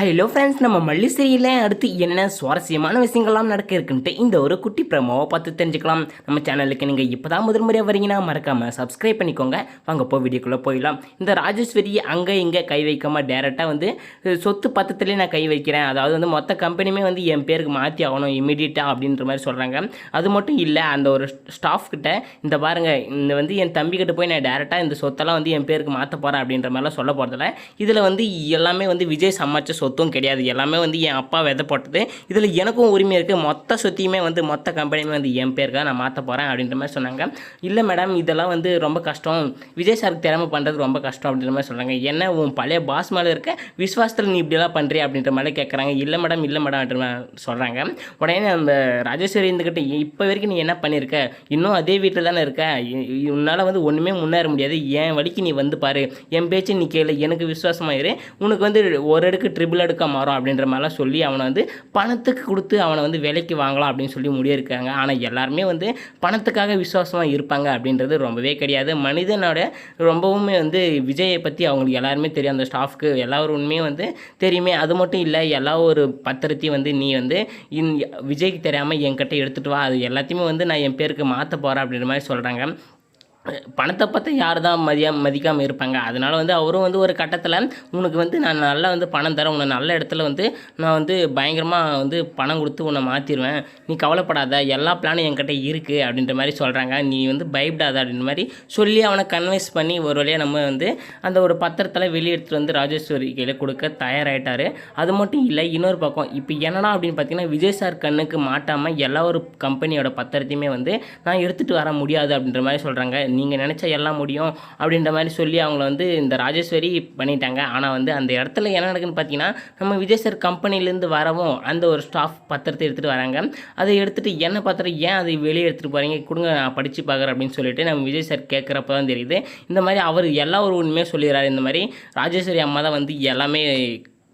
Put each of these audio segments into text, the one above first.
Hello friends நம்ம மல்லிசிரியில் அடுத்து என்ன சுவாரஸ்யமான விஷயங்கள்லாம் நடக்க இருக்குன்ட்டு இந்த ஒரு குட்டி ப்ரமோவை பார்த்து தெரிஞ்சுக்கலாம். நம்ம சேனலுக்கு நீங்கள் இப்போ தான் முதல் முறையாக வரீங்கன்னா மறக்காமல் சப்ஸ்கிரைப் பண்ணிக்கோங்க. வாங்க போ வீடியோக்குள்ளே போயிடலாம். இந்த ராஜேஸ்வரி அங்கே இங்கே கை வைக்காமல் டேரெக்டாக வந்து சொத்து பத்தத்துலேயே நான் கை வைக்கிறேன். அதாவது வந்து மொத்த கம்பெனியுமே வந்து என் பேருக்கு மாற்றி ஆகணும் இமீடியட்டாக அப்படின்ற மாதிரி சொல்கிறாங்க அது மட்டும் இல்லை அந்த ஒரு ஸ்டாஃப் கிட்ட இந்த பாருங்கள் இந்த வந்து என் தம்பிக்கிட்ட போய் நான் டேரெக்டாக இந்த சொத்தெல்லாம் வந்து என் பேருக்கு மாற்ற போகிறேன் அப்படின்ற மாதிரிலாம் சொல்ல போகிறதில்ல இதில் வந்து எல்லாமே வந்து விஜய் சம்பாதிச்ச சொத்தும் கிடையாது. எல்லாமே வந்து என் அப்பா விதை போட்டது. இதில் எனக்கும் உரிமை இருக்குது மொத்த சொத்தையுமே வந்து மொத்த கம்பெனியுமே வந்து என் பேருக்காக நான் மாற்ற போகிறேன் அப்படின்ற மாதிரி சொன்னாங்க. இல்லை மேடம் இதெல்லாம் வந்து ரொம்ப கஷ்டம். விஜய் சாருக்கு திறமை பண்ணுறது ரொம்ப கஷ்டம் அப்படின்ற மாதிரி சொல்கிறாங்க என்ன உன் பழைய பாஸ் மேலே இருக்க விஸ்வாசத்தில் நீ இப்படியெல்லாம் பண்ணுறிய அப்படின்ற மாதிரி கேட்குறாங்க இல்லை மேடம் இல்லை மேடம் அப்படின்ற சொல்கிறாங்க உடனே அந்த ராஜேஸ்வரி இருந்துக்கிட்ட இப்போ வரைக்கும் நீ என்ன பண்ணியிருக்க இன்னும் அதே வீட்டில் தானே இருக்க? உன்னால் வந்து ஒன்றுமே முன்னேற முடியாது. என் வழிக்கு நீ வந்து பாரு. என் பேச்சு நீ கேளு. எனக்கு விஸ்வாசமாயிரு உனக்கு வந்து ஒரு அடுக்கு ட்ரிபிள் அடுக்காக மாறும் அப்படின்ற மாதிரிலாம் சொல்லி அவனை வந்து பணத்துக்கு கொடுத்து அவனை வந்து விலைக்கு வாங்கலாம் அப்படின்னு சொல்லி முடியிருக்காங்க ஆனால் எல்லாருமே வந்து பணத்துக்காக விசுவாசமாக இருப்பாங்க அப்படின்றது ரொம்பவே கிடையாது. மனிதனோட ரொம்பவுமே வந்து விஜயை பற்றி அவங்களுக்கு எல்லாருமே தெரியும். அந்த ஸ்டாஃப்க்கு எல்லாரும் வந்து தெரியுமே. அது மட்டும் இல்லை எல்லா ஒரு பத்திரத்தையும் வந்து நீ வந்து இன் விஜய்க்கு தெரியாமல் என்கிட்ட எடுத்துகிட்டு வா. அது எல்லாத்தையுமே வந்து நான் என் பேருக்கு மாற்ற போகிறேன் அப்படின்ற மாதிரி சொல்கிறாங்க பணத்தை பார்த்து யார் தான் மதியா மதிக்காமல் இருப்பாங்க. அதனால் வந்து அவரும் வந்து ஒரு கட்டத்தில் உனக்கு வந்து நான் நல்லா வந்து பணம் தரேன். உன்னை நல்ல இடத்துல வந்து நான் வந்து பயங்கரமாக வந்து பணம் கொடுத்து உன்னை மாற்றிடுவேன் நீ கவலைப்படாத. எல்லா பிளானும் என்கிட்ட இருக்குது அப்படின்ற மாதிரி சொல்கிறாங்க நீ வந்து பயப்படாத. அப்படின்ற மாதிரி சொல்லி அவனை கன்வின்ஸ் பண்ணி ஒரு வழியாக நம்ம வந்து அந்த ஒரு பத்திரத்தில் வெளியே எடுத்துகிட்டு வந்து ராஜேஸ்வரி கையில் கொடுக்க தயாராகிட்டார் அது மட்டும் இல்லை இன்னொரு பக்கம் இப்போ என்னடா அப்படின்னு பார்த்தீங்கன்னா விஜய் சார் கண்ணுக்கு மாட்டாமல் எல்லா ஒரு கம்பெனியோட பத்திரத்தையுமே வந்து நான் எடுத்துகிட்டு வர முடியாது அப்படின்ற மாதிரி சொல்கிறாங்க நீங்கள் நினச்சா எல்லாம் முடியும் அப்படின்ற மாதிரி சொல்லி அவங்கள வந்து இந்த ராஜேஸ்வரி பண்ணிட்டாங்க. ஆனால் வந்து அந்த இடத்துல என்ன நடக்குன்னு பார்த்தீங்கன்னா நம்ம விஜய் சார் கம்பெனிலேருந்து வரவும் அந்த ஒரு ஸ்டாஃப் பத்திரத்தை எடுத்துகிட்டு வராங்க. அதை எடுத்துகிட்டு என்ன பத்திரம் ஏன் அதை வெளியே எடுத்துகிட்டு போகிறீங்க கொடுங்க நான் படித்து பார்க்குறேன் அப்படின்னு சொல்லிட்டு நம்ம விஜய் சார் கேட்குறப்ப தான் தெரியுது. இந்த மாதிரி அவர் எல்லா ஒரு உண்மையாக சொல்லிடுறாரு. இந்த மாதிரி ராஜேஸ்வரி அம்மா தான் வந்து எல்லாமே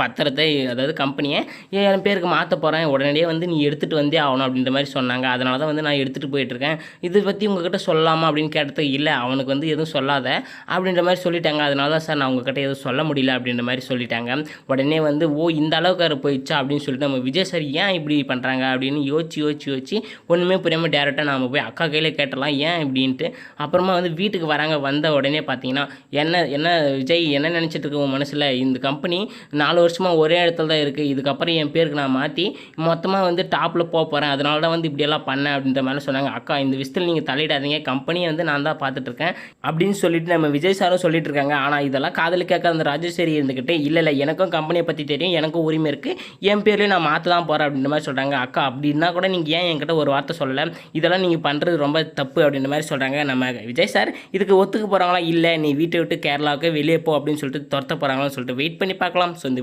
பத்திரத்தை அதாவது கம்பெனியை என் பேருக்கு மாற்ற போகிறேன் உடனடியே வந்து நீ எடுத்துகிட்டு வந்தே ஆகணும் அப்படின்ற மாதிரி சொன்னாங்க. அதனால தான் வந்து நான் எடுத்துகிட்டு போயிட்டுருக்கேன். இதை பற்றி உங்ககிட்ட சொல்லாமா அப்படின்னு கேட்டதுக்கு இல்லை. அவனுக்கு வந்து எதுவும் சொல்லாத அப்படின்ற மாதிரி சொல்லிட்டாங்க. அதனால தான் சார் நான் உங்ககிட்ட எதுவும் சொல்ல முடியல அப்படின்ற மாதிரி சொல்லிட்டாங்க. உடனே வந்து ஓ இந்த அளவுக்கு அவர் போயிடுச்சா? அப்படின்னு சொல்லிட்டு நம்ம விஜய் சார் ஏன் இப்படி பண்ணுறாங்க அப்படின்னு யோசிச்சு யோசிச்சு யோசிச்சு ஒன்றுமே புரியாமல் டேரெக்டாக நம்ம போய் அக்கா கையில் கேட்டலாம் ஏன் இப்படின்ட்டு. அப்புறமா வந்து வீட்டுக்கு வராங்க. வந்த உடனே பார்த்தீங்கன்னா என்ன என்ன விஜய் என்ன நினச்சிட்டு இருக்க உன் மனசில்? இந்த கம்பெனி நாலு வருஷமாக ஒரே இடத்துல தான் இருக்குது இதுக்கப்புறம் என் பேருக்கு நான் மாற்றி மொத்தமாக வந்து டாப்பில் போக போகிறேன் அதனால தான் வந்து இப்படியெல்லாம் பண்ணேன் அப்படின்ற மாதிரி சொன்னாங்க. அக்கா இந்த விஷயத்தில் நீங்கள் தலையிடாதீங்க கம்பெனியை வந்து நான் தான் பார்த்துட்ருக்கேன் அப்படின்னு சொல்லிட்டு நம்ம விஜய் சாரும் சொல்லிட்டு இருக்காங்க. ஆனால் இதெல்லாம் காதல் கேட்க அந்த ராஜேஸ்வரி இருந்துக்கிட்டு இல்லை இல்லை எனக்கும் கம்பெனியை பற்றி தெரியும். எனக்கும் உரிமை இருக்குது என் பேர்லேயும் நான் மாற்ற தான் போகிறேன் அப்படின்ற மாதிரி சொல்கிறாங்க அக்கா அப்படின்னா கூட நீங்கள் ஏன் என்கிட்ட ஒரு வார்த்தை சொல்லலை? இதெல்லாம் நீங்கள் பண்ணுறது ரொம்ப தப்பு. அப்படின்ற மாதிரி சொல்கிறாங்க நம்ம விஜய் சார். இதுக்கு ஒத்துக்க போகிறாங்களா இல்லை நீ வீட்டை விட்டு கேரளாவுக்கு வெளியே போ அப்படின்னு சொல்லிட்டு துரத்த போகிறாங்களான்னு சொல்லிட்டு வெயிட் பண்ணி பார்க்கலாம். ஸோ இந்த